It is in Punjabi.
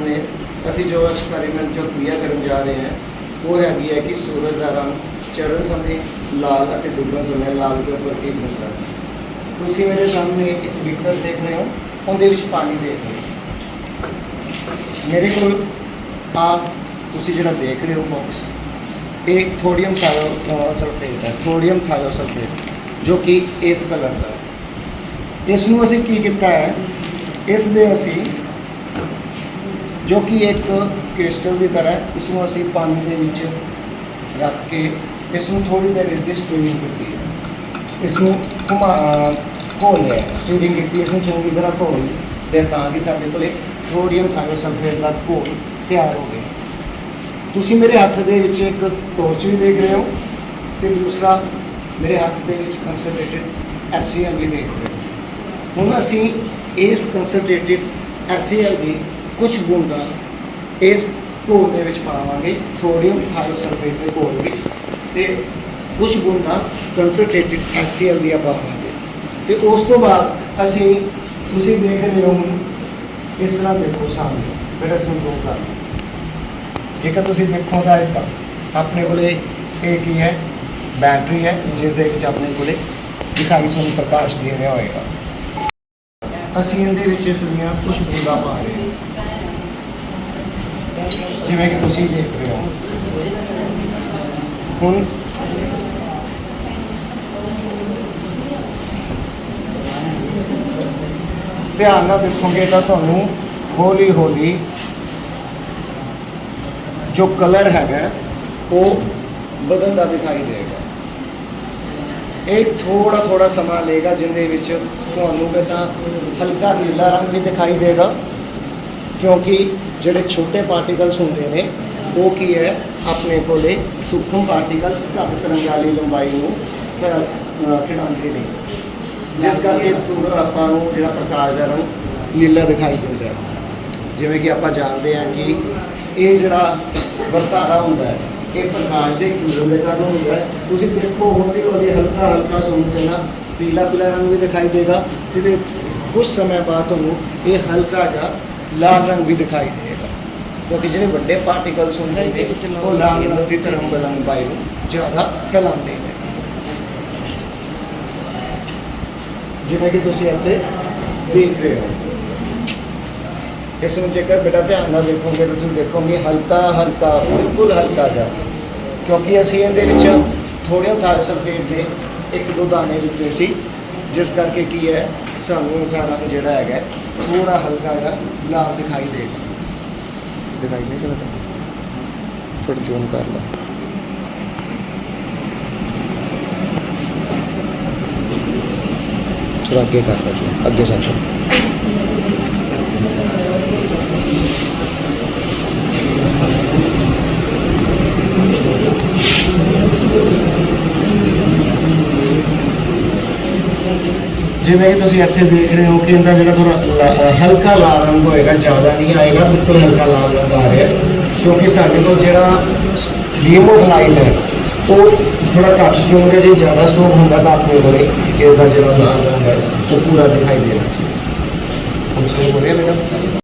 ਸਾਹਮਣੇ ਅਸੀਂ ਜੋ ਐਕਸਪੈਰੀਮੈਂਟ ਜੋ ਕਿਰਿਆ ਕਰਨ ਜਾ ਰਹੇ ਹਾਂ, ਉਹ ਹੈਗੀ ਹੈ ਕਿ ਸੂਰਜ ਦਾ ਰੰਗ ਚੜ੍ਹਨ ਸਮੇਂ ਲਾਲ ਅਤੇ ਡੁੱਬਣ ਸਮੇਂ ਲਾਲ ਦੇ ਉੱਪਰ ਹੁੰਦਾ ਹੈ। ਤੁਸੀਂ ਮੇਰੇ ਸਾਹਮਣੇ ਇੱਕ ਬਿੱਕਰ ਦੇਖ ਰਹੇ ਹੋ, ਉਹਦੇ ਵਿੱਚ ਪਾਣੀ ਦੇਖ ਰਹੇ ਹੋ। ਮੇਰੇ ਕੋਲ ਆ ਤੁਸੀਂ ਜਿਹੜਾ ਦੇਖ ਰਹੇ ਹੋ ਬਾਕਸ ਇਹ ਥੋੜੀਅਮ ਸਾਇਓ ਸਲਫੇਟ ਹੈ ਥੋੜੀਅਮ ਥਾਇਓਸਲਫੇਟ ਜੋ ਕਿ ਇਸ ਕਲਰ ਦਾ ਇਸ ਨੂੰ ਅਸੀਂ ਕੀ ਕੀਤਾ ਹੈ? ਇਸ ਦੇ ਅਸੀਂ ਜੋ ਕਿ ਇੱਕ ਕ੍ਰਿਸਟਲ ਦੀ ਤਰ੍ਹਾਂ ਹੈ, ਇਸ ਨੂੰ ਅਸੀਂ ਪਾਣੀ ਦੇ ਵਿੱਚ ਰੱਖ ਕੇ ਇਸ ਨੂੰ ਥੋੜੀ ਦੇਰ ਇਸ ਦੀ ਸਟੀਰਿੰਗ ਕੀਤੀ ਹੈ। ਇਸ ਨੂੰ ਘੁਮਾ ਅਹ ਘੋਲ ਲਿਆ ਸਟੀਰਿੰਗ ਕੀਤੀ ਇਸ ਨੂੰ ਚੰਗੀ ਤਰ੍ਹਾਂ ਘੋਲ ਤੇ ਤਾਂ ਕਿ ਸਾਡੇ ਕੋਲੇ ਥੋੜੀਅਮ ਥਾਇਓਸਲਫੇਟ ਦਾ ਘੋਲ ਤਿਆਰ ਹੋ ਗਿਆ। ਤੁਸੀਂ ਮੇਰੇ ਹੱਥ ਦੇ ਵਿੱਚ ਇੱਕ ਟੋਰਚ ਵੀ ਦੇਖ ਰਹੇ ਹੋ ਤੇ ਦੂਸਰਾ ਮੇਰੇ ਹੱਥ ਦੇ ਵਿੱਚ ਕੰਸਨਟ੍ਰੇਟਡ HCl ਵੀ ਦੇਖ ਰਹੇ ਹੋ। ਹੁਣ ਅਸੀਂ ਇਸ ਕੰਸਨਟ੍ਰੇਟਡ HCl ਦੀ ਕੁਝ ਬੂੰਦਾਂ ਇਸ ਘੋਲ ਦੇ ਵਿੱਚ ਪਾਵਾਂਗੇ ਥੋੜੀਅਮ ਥਾਇਓਸਲਫੇਟ ਦੇ ਘੋਲ ਵਿੱਚ ਤੇ ਕੁਝ ਬੂੰਦਾਂ ਕੰਸਨਟ੍ਰੇਟਡ HCl ਦੀਆਂ ਪਾਵਾਂਗੇ। ਤੇ ਉਸ ਤੋਂ ਬਾਅਦ ਅਸੀਂ ਤੁਸੀਂ ਦੇਖ ਰਹੇ ਹੋ ਹੁਣ ਇਸ ਤਰ੍ਹਾਂ ਦੇਖੋ ਸਾਹਮਣੇ ਬੇਟਾ ਸੁਣ ਕਰ ਜੇਕਰ ਤੁਸੀਂ ਦੇਖੋ ਤਾਂ ਇੱਕ ਆਪਣੇ ਕੋਲੇ ਇਹ ਕੀ ਹੈ? ਬੈਟਰੀ ਹੈ, ਜਿਸ ਦੇ ਵਿੱਚ ਆਪਣੇ ਕੋਲੇ ਦਿਖਾਈ ਸਾਨੂੰ ਪ੍ਰਕਾਸ਼ ਦੇ ਰਿਹਾ ਹੋਏਗਾ। ਅਸੀਂ ਇਹਦੇ ਵਿੱਚ ਇਸ ਦੀਆਂ ਕੁਝ ਬੂੰਦਾਂ ਪਾ ਰਹੇ ਹਾਂ। ਜਿਵੇਂ ਕਿ ਤੁਸੀਂ ਦੇਖ ਰਹੇ ਹੋ। ਹੁਣ ਧਿਆਨ ਨਾਲ ਦੇਖੋਗੇ ਤਾਂ ਤੁਹਾਨੂੰ ਹੌਲੀ ਹੌਲੀ ਜੋ ਕਲਰ ਹੈਗਾ, ਉਹ ਬਦਲਦਾ ਦਿਖਾਈ ਦੇਗਾ ਇਹ ਥੋੜਾ ਥੋੜਾ ਸਮਾਂ ਲਏਗਾ, ਜਿੰਦੇ ਵਿੱਚ ਤੁਹਾਨੂੰ ਪਹਿਲਾਂ ਹਲਕਾ ਨੀਲਾ ਰੰਗ ਵੀ ਦਿਖਾਈ ਦੇਗਾ ਕਿਉਂਕਿ ਜਿਹੜੇ ਛੋਟੇ ਪਾਰਟੀਕਲਸ ਹੁੰਦੇ ਨੇ ਉਹ ਕੀ ਹੈ? ਆਪਣੇ ਕੋਲੇ ਸੂਖਮ ਪਾਰਟੀਕਲਸ ਘੱਟ ਤਰੰਗ ਵਾਲੀ ਲੰਬਾਈ ਨੂੰ ਖਿਡਾਉਂਦੇ ਨੇ। ਜਿਸ ਕਰਕੇ ਸੂਰ ਆਪਾਂ ਨੂੰ ਜਿਹੜਾ ਪ੍ਰਕਾਸ਼ ਦਾ ਰੰਗ ਨੀਲਾ ਦਿਖਾਈ ਦਿੰਦਾ ਹੈ। ਜਿਵੇਂ ਕਿ ਆਪਾਂ ਜਾਣਦੇ ਹਾਂ ਕਿ ਇਹ ਜਿਹੜਾ ਵਰਤਾਰਾ ਹੁੰਦਾ ਹੈ ਇਹ ਪ੍ਰਕਾਸ਼ ਦੇ ਕਿਰਨ ਦੇ ਕਾਰਨ ਹੁੰਦਾ ਹੈ। ਤੁਸੀਂ ਦੇਖੋ ਹੌਲੀ ਹੌਲੀ ਹਲਕਾ ਹਲਕਾ ਤੁਹਾਨੂੰ ਪਹਿਲਾਂ ਪੀਲਾ ਪੀਲਾ ਰੰਗ ਵੀ ਦਿਖਾਈ ਦੇਗਾ। ਤੇ ਕੁਝ ਸਮੇਂ ਬਾਅਦ ਤੁਹਾਨੂੰ ਇਹ ਹਲਕਾ ਜਿਹਾ ਲਾਲ ਰੰਗ ਵੀ ਦਿਖਾਈ ਦੇਗਾ ਕਿਉਂਕਿ ਜਿਹੜੇ ਵੱਡੇ ਪਾਰਟੀਕਲਸ ਹੁੰਦੇ ਨੇ ਉਹ ਲਾਲ ਰੰਗ ਦੀ ਤਰੰਗ ਲੰਬਾਈ ਨੂੰ ਜ਼ਿਆਦਾ ਫੈਲਾਉਂਦੇ ਨੇ। ਜਿਵੇਂ ਕਿ ਤੁਸੀਂ ਇੱਥੇ ਦੇਖ ਰਹੇ ਹੋ। ਇਸ ਨੂੰ ਜੇਕਰ ਬੇਟਾ ਧਿਆਨ ਨਾਲ ਦੇਖੋਗੇ ਤਾਂ ਤੁਸੀਂ ਦੇਖੋਗੇ ਹਲਕਾ ਹਲਕਾ ਬਿਲਕੁਲ ਹਲਕਾ ਜਿਹਾ। ਕਿਉਂਕਿ ਅਸੀਂ ਇਹਦੇ ਵਿੱਚ ਥੋੜੇ ਥਾਇ ਸਲਫੇਟ ਦੇ ਇੱਕ ਦੋ ਦਾਣੇ ਲਿੱਤੇ ਸੀ। ਜਿਸ ਕਰਕੇ ਕੀ ਹੈ ਸਾਨੂੰ ਸਾਰਾ ਜਿਹੜਾ ਹੈਗਾ ਥੋੜਾ ਹਲਕਾ ਜਿਹਾ ਲਾਲ ਦਿਖਾਈ ਦੇਗਾ ਦਿਖਾਈ ਦੇਗਾ ਬੇਟਾ ਥੋੜਾ ਜ਼ੂਮ ਕਰ ਲਾ ਥੋੜਾ ਅੱਗੇ ਕਰ ਲਾ ਜ਼ੂਮ ਅੱਗੇ ਜਿਵੇਂ ਕਿ ਤੁਸੀਂ ਇੱਥੇ ਦੇਖ ਰਹੇ ਹੋ ਕਿ ਇਹਦਾ ਜਿਹੜਾ ਥੋੜਾ ਲਾ- ਹਲਕਾ ਲਾਲ ਰੰਗ ਹੋਏਗਾ, ਜ਼ਿਆਦਾ ਨਹੀਂ ਆਏਗਾ, ਬਿਲਕੁਲ ਹਲਕਾ ਲਾਲ ਰੰਗ ਆ ਰਿਹਾ ਕਿਉਂਕਿ ਸਾਡੇ ਕੋਲ ਜਿਹੜਾ ਬੀਮ ਆਫ ਲਾਈਟ ਹੈ, ਉਹ ਥੋੜਾ ਘੱਟ ਸਟਰੋਂਗ ਹੈ, ਜੇ ਜ਼ਿਆਦਾ ਸਟਰੋਂਗ ਹੁੰਦਾ ਤਾਂ ਆਪਣੇ ਕੋਲੇ ਇਸ ਦਾ ਜਿਹੜਾ ਲਾਲ ਰੰਗ ਹੈ, ਉਹ ਪੂਰਾ ਦਿਖਾਈ ਦੇਣਾ ਸੀ। ਹੁਣ ਸਹੀ ਹੋ ਰਿਹਾ ਬੇਟਾ